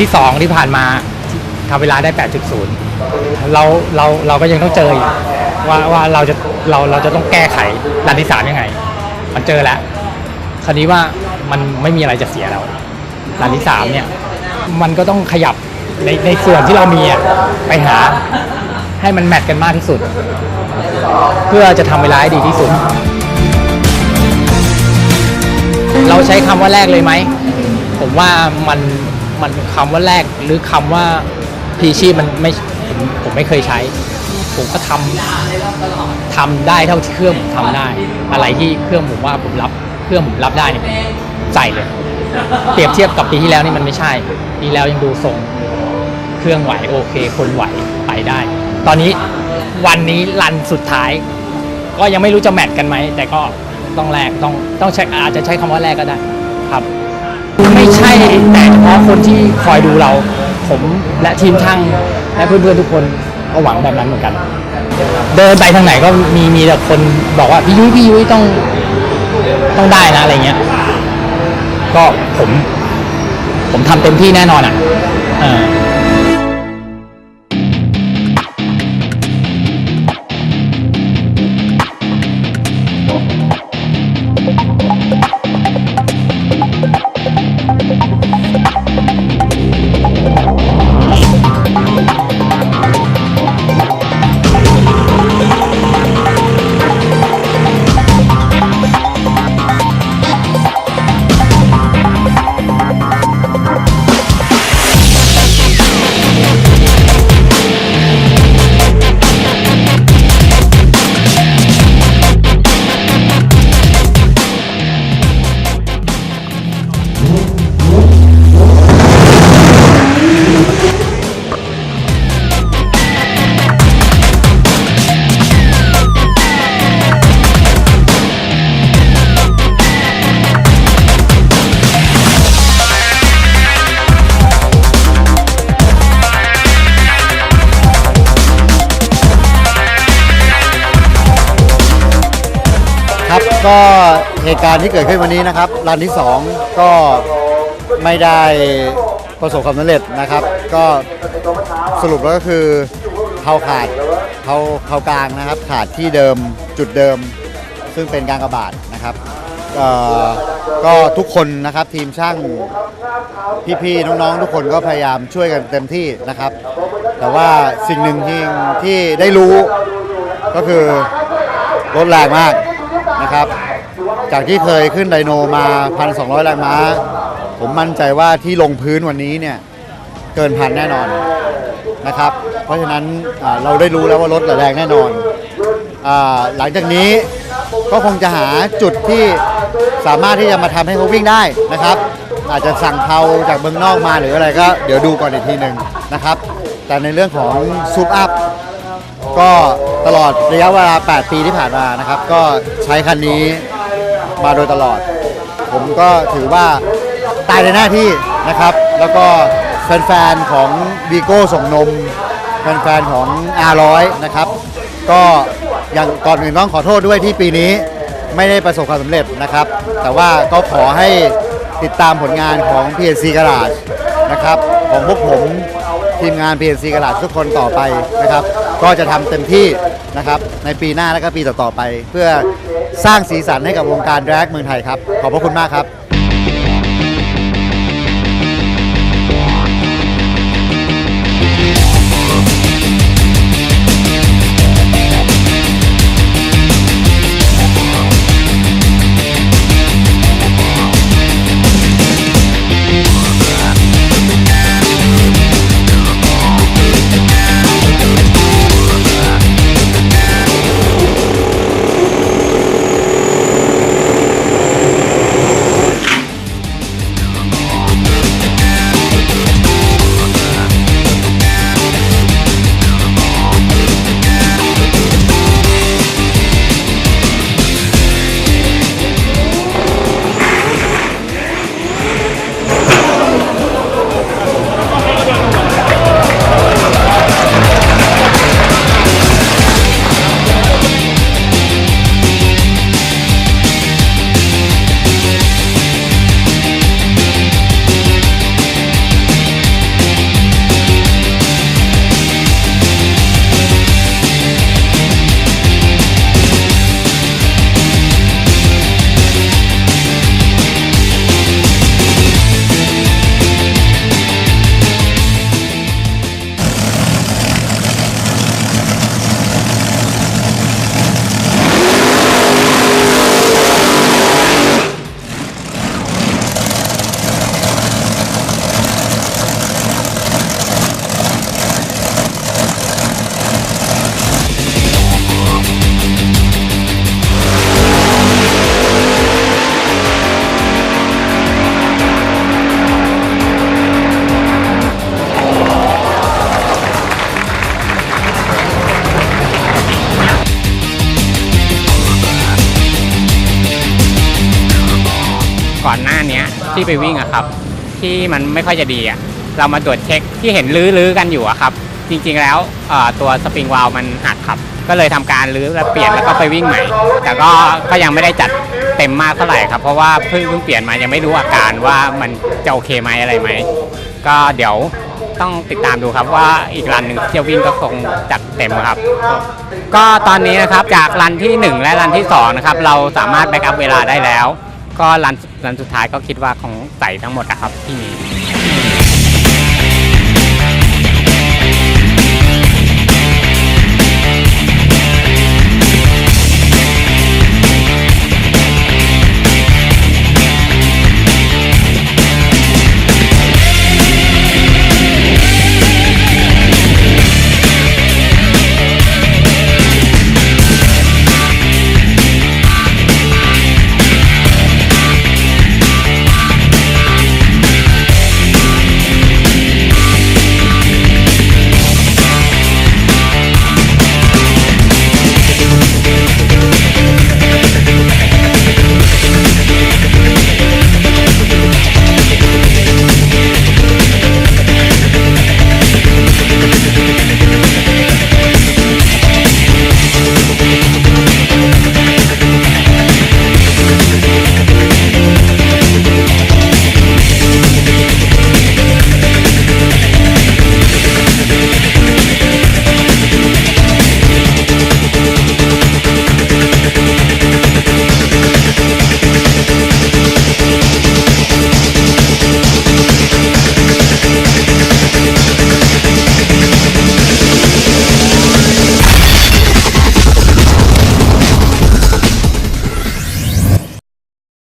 ที่ 2 ที่ผ่านมาทำเวลาได้ 8.0 เราเราเราก็ยังต้องเจออีกว่าว่าเราจะเราเราจะต้องแก้ไขรันที่ 3 ยังไง มันเจอแล้ว คราวนี้ว่ามันไม่มีอะไรจะเสียแล้วรันที่ 3 เนี่ย มันก็ต้องขยับในในส่วนที่เรามีอะไปหาให้มันแมทกันมากที่สุด เพื่อจะทำเวลาให้ดีที่สุด เราใช้คำว่าแรกเลยไหม ผมว่ามัน มันคำว่าแรกหรือคำว่าพีชีพมันไม่ผมผมไม่เคยใช้ ผมก็ทำทำได้เท่าที่เครื่องผมทำได้ อะไรที่เครื่องผมว่าผมรับเครื่องผมรับได้เนี่ยใส่เลย เปรียบเทียบกับปีที่แล้วนี่มันไม่ใช่ปีแล้วยังดูทรงเครื่องไหวโอเค คนไหวไปได้ ตอนนี้วันนี้รันสุดท้าย ก็ยังไม่รู้จะแมทกันไหมแต่ก็ต้องแลกต้องต้องใช้อาจจะใช้คำว่าแลกก็ได้ครับ ไม่ใช่แต่เฉพาะคนที่คอยดูเรา ผมและทีมช่างและเพื่อนๆทุกคนก็หวังแบบนั้นเหมือนกัน เดินไปทางไหนก็มีมีแต่คนบอกว่าพี่ยุ้ยพี่ยุ้ยต้องต้องได้นะอะไรเงี้ย ก็ผม ผมทำเต็มที่แน่นอนอะ ก็เหตุการณ์ที่เกิดขึ้นวันนี้นะครับรันที่ 2 ก็ไม่ได้ประสบความสำเร็จนะครับ ก็สรุปแล้วก็คือเผาขาดเผาเผากลางนะครับ ขาดที่เดิมจุดเดิม ซึ่งเป็นกางกระบาดนะครับเอ่อก็ทุกคนนะครับทีมช่างพี่ๆน้องๆ ทุกคนก็พยายามช่วยกันเต็มที่นะครับ แต่ว่าสิ่งหนึ่งที่ที่ได้รู้ก็คือรถแรงมาก นะครับ จากที่เคยขึ้นไดโนมา 1,200แรงม้า ผมมั่นใจว่าที่ลงพื้นวันนี้เนี่ยเกินพันแน่นอนนะครับ เพราะฉะนั้นเราได้รู้แล้วว่ารถแรงแน่นอนอหลังจากนี้ก็คงจะหาจุดที่สามารถที่จะมาทำให้เขาวิ่งได้นะครับ อาจจะสั่งเทาจากเมืองนอกมาหรืออะไรก็เดี๋ยวดูก่อนอีกทีหนึ่งนะครับ แต่ในเรื่องของซูปอัพ ก็ตลอดระยะเวลา 8 ปีที่ผ่านมานะครับ ก็ใช้คันนี้มาโดยตลอด ผมก็ถือว่าตายในหน้าที่นะครับ แล้วก็แฟนๆของวีโก้ส่งนม แฟนๆของ R100 นะครับ ก็อย่างก่อนอื่นต้องขอโทษด้วยที่ปีนี้ไม่ได้ประสบความสำเร็จนะครับ แต่ว่าก็ขอให้ติดตามผลงานของ PNC Garage นะครับ ของพวกผมทีมงาน PNC กระดาษทุกคนต่อไปนะครับ ก็จะทำเต็มที่นะครับในปีหน้าและก็ปีต่อๆไป เพื่อสร้างสีสันให้กับวงการแร็กเมืองไทยครับ ขอบพระคุณมากครับ ที่ไปวิ่งอะครับ ที่มันไม่ค่อยจะดีอะเรามาตรวจเช็คที่เห็นลื้อๆกันอยู่อะครับ จริงๆแล้วตัวสปริงวาลมันหักครับ ก็เลยทำการรื้อและเปลี่ยนแล้วก็ไปวิ่งใหม่ แต่ก็ก็ยังไม่ได้จัดเต็มมากเท่าไหร่ครับ เพราะว่าเพิ่งเพิ่งเปลี่ยนมายังไม่รู้อาการว่ามันจะโอเคไหมอะไรไหมก็เดี๋ยวต้องติดตามดูครับว่าอีกรันหนึ่งที่จะวิ่งก็คงจัดเต็มครับ ก็ตอนนี้นะครับจากรันทีหนึ่1 และรันที่2นะครับเราสามารถแบ็กอัพเวลาได้แล้ว ก็รันรันสุดท้ายก็คิดว่าของใส่ทั้งหมดนะครับที่มี